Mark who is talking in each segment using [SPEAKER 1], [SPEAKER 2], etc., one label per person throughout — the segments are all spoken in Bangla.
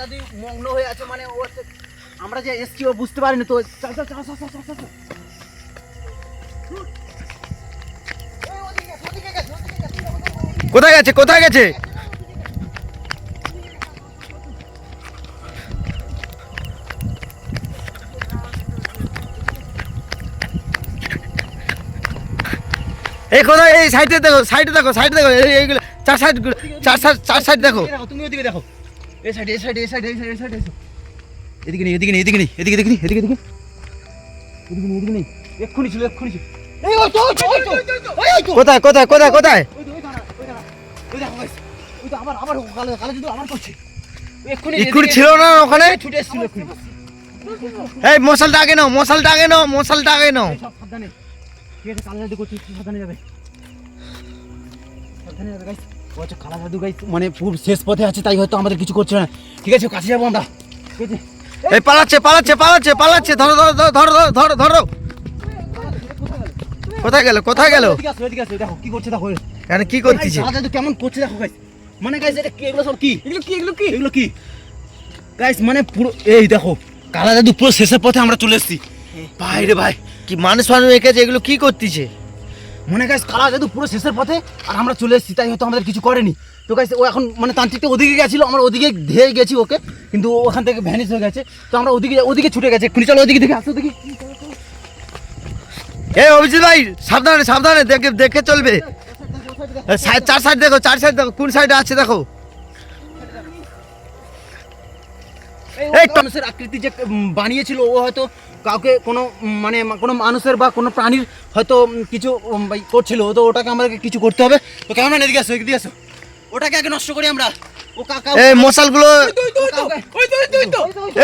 [SPEAKER 1] জাদু মগ্ন হয়ে আছে মানে ও আমরা যে এসছি ও বুঝতে পারিনি তো। চল চল চল চল চল চল।
[SPEAKER 2] কোথায় গেছে কোথায় গেছে? এই কোথায় এই সাইডে দেখো সাইডে দেখো সাইডে দেখো এইগুলো চার সাইড চার সাইড চার সাইড দেখো,
[SPEAKER 1] তুমি ওদিকে দেখো। এই সাইডে এই সাইডে এই সাইডে এই সাইডে এই সাইডে। এদিকে নেই এদিকে নেই এদিকে নেই এদিকে এদিকে নেই এদিকে এদিকে এদিকে নেই এদিকে এক্ষুনি ছিল এক্ষুনি ছিল
[SPEAKER 2] কোথায় কোথায় কোথায় কোথায়
[SPEAKER 1] ওই তো, ওই দাঁড়া, ওই দাঁড়া। ওই দেখো guys, ওই তো আবার আবার কালো কালো যদি আবার করছে এক্ষুনি
[SPEAKER 2] ইকুড়ি
[SPEAKER 1] এদিকে-
[SPEAKER 2] ছিল না ওখানে
[SPEAKER 1] এই ছুটে এসেছিল এক্ষুনি
[SPEAKER 2] এই মশালটা আগে নাও মশালটা আগে নাও মশালটা আগে নাও
[SPEAKER 1] ঠিক আছে কালো জাদু সাবধানে যাবে কালা জাদু গাইস মানে পুরো শেষ পথে আছে তাই হয়তো আমাদের কিছু করছে না। ঠিক আছে কাছে যাব আমরা। ঠিক আছে।
[SPEAKER 2] এই পালাচ্ছে পালাচ্ছে পালাচ্ছে পালাচ্ছে। ধরো ধরো ধরো ধরো ধরো ধরো কোথায় গেল কোথায় গেল?
[SPEAKER 1] দেখো কি করছে দেখো।
[SPEAKER 2] এখানে কি করতেছে?
[SPEAKER 1] জাদু কেমন করছে দেখো গাইস মানে গাইস এটা কি এগুলো সব কি? এগুলো কি এগুলো কি? এগুলো কি? গাইস মানে পুরো এই দেখো কালা জাদু পুরো শেষের পথে আমরা চলে এসেছি। ভাই রে ভাই।
[SPEAKER 2] কি মানুষ মানুষ এঁকেছে এগুলো কি করতেছে?
[SPEAKER 1] মনে গাছ কালা যেহেতু পুরো শেষের পথে, আর আমরা চলে এসেছি, তাই হয়তো আমাদের কিছু করেনি। তো গাছ ও এখন মানে তান্ত্রিকটা ওদিকে গেছিল, আমরা ওদিকে ধেয়ে গেছি ওকে, কিন্তু ওখান থেকে ভ্যানিস হয়ে গেছে। তো আমরা ওদিকে ওদিকে ছুটে গেছে খুনি চলো ওদিকে দেখে আসো দেখি।
[SPEAKER 2] এই অভিজিৎ ভাই, সাবধানে সাবধানে, দেখে দেখে চলবে। চার সাইড দেখো, চার সাইড দেখো, কোন সাইডে আছে দেখো।
[SPEAKER 1] এই মানুষের আকৃতি যে বানিয়েছিল ও হয়তো কাউকে কোনো মানে কোনো মানুষের বা কোনো প্রাণীর হয়তো কিছু করছিল তো ওটাকে আমাদেরকে কিছু করতে হবে। তো কেমন এদিকে আসো এদিকে আসো। ওটাকে আগে নষ্ট করি আমরা। ও কাকা
[SPEAKER 2] এই মশালগুলো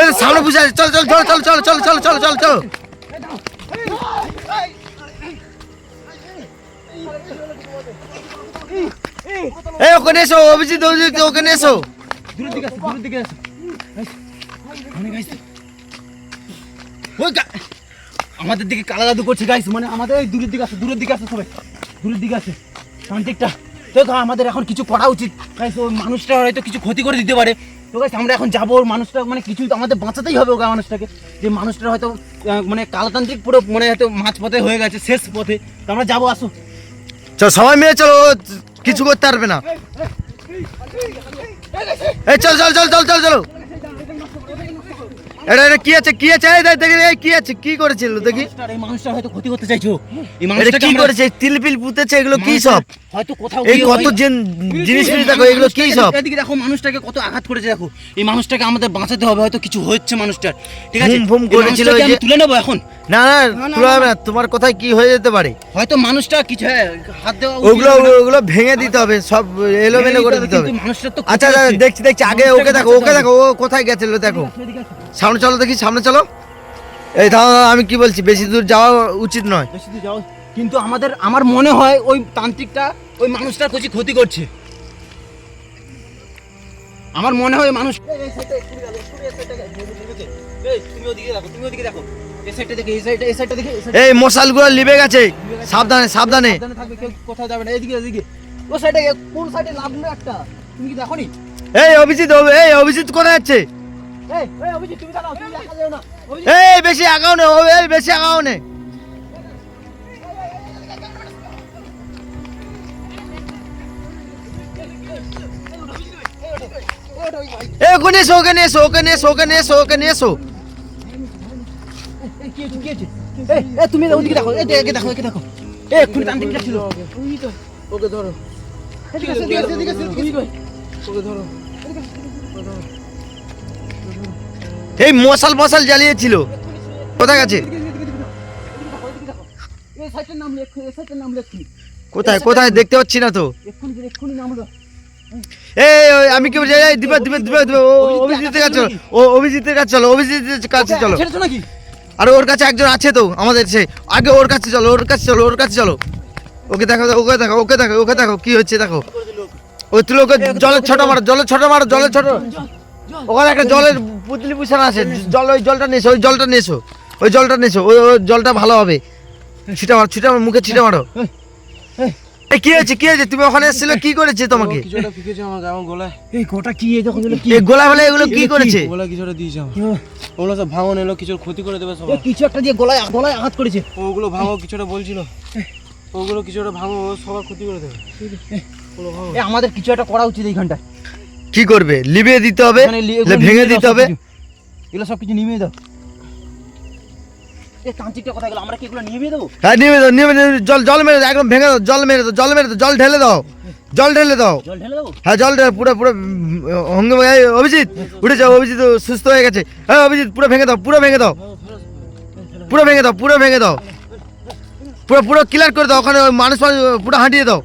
[SPEAKER 2] এই সামনে বুঝে চল চল চল চল চল চল চল চল চল চল। এই ওখানে এসো অভিজিৎ অভিজিৎ ওখানে এসো।
[SPEAKER 1] দূরের দিকে আসো দূরের দিকে আসো। আমাদের দিকে কালা জাদু করছে গাইস মানে আমাদের এই দূরের দিকে আছে দূরের দিকে আছে সবাই দূরের দিকে আছে তান্ত্রিকটা তো আমাদের এখন কিছু করা উচিত গাইস ওই মানুষটা হয়তো কিছু ক্ষতি করে দিতে পারে তো গাইস আমরা এখন যাব ওর মানুষটা মানে কিছু তো আমাদের বাঁচাতেই হবে ওগা মানুষটাকে যে মানুষটা হয়তো মানে কালাতান্ত্রিক পুরো মানে হয়তো মাঝ পথে হয়ে গেছে শেষ পথে তো আমরা যাব আসো
[SPEAKER 2] চল সবাই মিলে চলো কিছু করতে পারবে না এই চল চল চল চল চল চলো এটা এটা কি আছে? কি আছে? এই দেখি এই কি আছে? কি করেছিল দেখি।
[SPEAKER 1] এই মানুষটা হয়তো ক্ষতি করতে চাইছো। এই
[SPEAKER 2] এটা
[SPEAKER 1] মানুষটাকে
[SPEAKER 2] কি করেছে? তিল পিল পুঁতেছে এগুলো কি সব?
[SPEAKER 1] হয়তো কোথাও
[SPEAKER 2] এই কত জিন- জিনিস দেখো এগুলো কি সব?
[SPEAKER 1] এদিকে দেখো মানুষটাকে কত আঘাত করেছে দেখো। এই মানুষটাকে আমাদের বাঁচাতে হবে হয়তো কিছু হচ্ছে মানুষটার। ঠিক আছে? এই
[SPEAKER 2] করেছিল ওই যে-
[SPEAKER 1] তুলে নেব এখন।
[SPEAKER 2] না না
[SPEAKER 1] না, না,
[SPEAKER 2] হবে না তোমার কোথায় কি হয়ে যেতে পারে?
[SPEAKER 1] হয়তো মানুষটা কিছু হ্যাঁ হাত দেওয়া
[SPEAKER 2] ওগুলো ওগুলো ভেঙে দিতে হবে সব এলোমেলো করে দিতে হবে আচ্ছা দেখছি দেখছি আগে ওকে দেখো ওকে দেখো ও কোথায় গেছিল দেখো। সামনে চলো দেখি সামনে চলো। এই দাও আমি কি বলছি বেশি দূর যাওয়া উচিত নয়।
[SPEAKER 1] বেশি দূর যাও। কিন্তু আমাদের আমার মনে হয় ওই তান্ত্রিকটা ওই মানুষটার কিছু ক্ষতি করছে। আমার মনে হয় মানুষ তুমি ওদিকে দেখো তুমি ওদিকে দেখো। এই সাইডটা দেখে এই সাইডটা এই সাইডটা দেখে এই
[SPEAKER 2] মশালগুলো লিবে গেছে। সাবধানে সাবধানে।
[SPEAKER 1] সাবধানে থাকবে কেউ কোথাও যাবে না এদিকে এদিকে। ও সাইডে কোন সাইডে লাগবে একটা? তুমি কি দেখো
[SPEAKER 2] এই অভিজিৎ এই অভিজিৎ কোথায় যাচ্ছে?
[SPEAKER 1] এই
[SPEAKER 2] বেশি আগাও নে এই বেশি আগাও নে।
[SPEAKER 1] এ গুনে সো গনে এ তুমি ওদিকে দেখো এ দেখে দেখো। এদিকে দেখো
[SPEAKER 3] এ খুনি
[SPEAKER 2] এই মশাল মশাল জ্বালিয়েছিল। কোথায় গেছে? কোথায় কোথায়? দেখতে পাচ্ছি না তো। এই আমি কি বলছি? এই দিবে দিবে দিবে দিবে ও অভিজিতের কাছে চলো। ও অভিজিতের কাছে চলো অভিজিতের কাছে চলো। আর ওর কাছে একজন আছে তো আমাদের সে। আগে ওর কাছে চলো ওর কাছে চলো ওর কাছে চলো। ওকে দেখো ওকে দেখো ওকে দেখো ওকে দেখো কি হচ্ছে দেখো। ওই তুলে ওকে জলের ছোট মারো জলের ছোট মারো জলের ছোট। ওখানে একটা জলের পুতলি পুষানো আছে। জল। ওই জলটা নেছো ওই জলটা নেছো ওই জলটা নেছো ওই ওই জলটা ভালো হবে। ছিটা মারো ছিটা মারো মুখে ছিটা মারো। কি হয়েছে কি হয়েছে? তুমি ওখানে এসেছিলে কি করেছে তোমাকে?
[SPEAKER 1] এই গোটা কি এই যখন কি?
[SPEAKER 2] গোলা ফেলে এগুলো কি করেছে?
[SPEAKER 3] গলায় কিছু একটা দিয়েছে আমার ওগুলো সব ভাঙন এলো কিছু ক্ষতি করে দেবে
[SPEAKER 1] এ,
[SPEAKER 3] সবাই
[SPEAKER 1] কিছু একটা দিয়ে গলায় গলায় আঘাত করেছে।
[SPEAKER 3] ওগুলো ভাঙো কিছু একটা বলছিল। ওগুলো কিছু একটা ভাঙো ও সবার ক্ষতি করে দেবে।
[SPEAKER 1] আমাদের কিছু একটা করা উচিত এইখানটায়।
[SPEAKER 2] কি করবে? লিবিয়ে দিতে হবে? ভেঙে দিতে হবে?
[SPEAKER 1] এগুলো সব কিছু নিভিয়ে দাও। নিভিয়ে
[SPEAKER 2] হ্যাঁ নিয়ে দাও জল জল মেরে একদম ভেঙে দাও জল মেরে দাও জল মেরে দাও জল ঢেলে দাও জল ঢেলে দাও। হ্যাঁ জল ঢেলে পুরো পুরো অভিজিৎ উঠে যাও অভিজিৎ সুস্থ হয়ে গেছে। হ্যাঁ অভিজিৎ পুরো ভেঙে দাও পুরো ভেঙে দাও। পুরো ভেঙে দাও পুরো ভেঙে দাও। পুরো পুরো ক্লিয়ার করে দাও ওখানে মানুষ মানুষ পুরো হাঁটিয়ে দাও।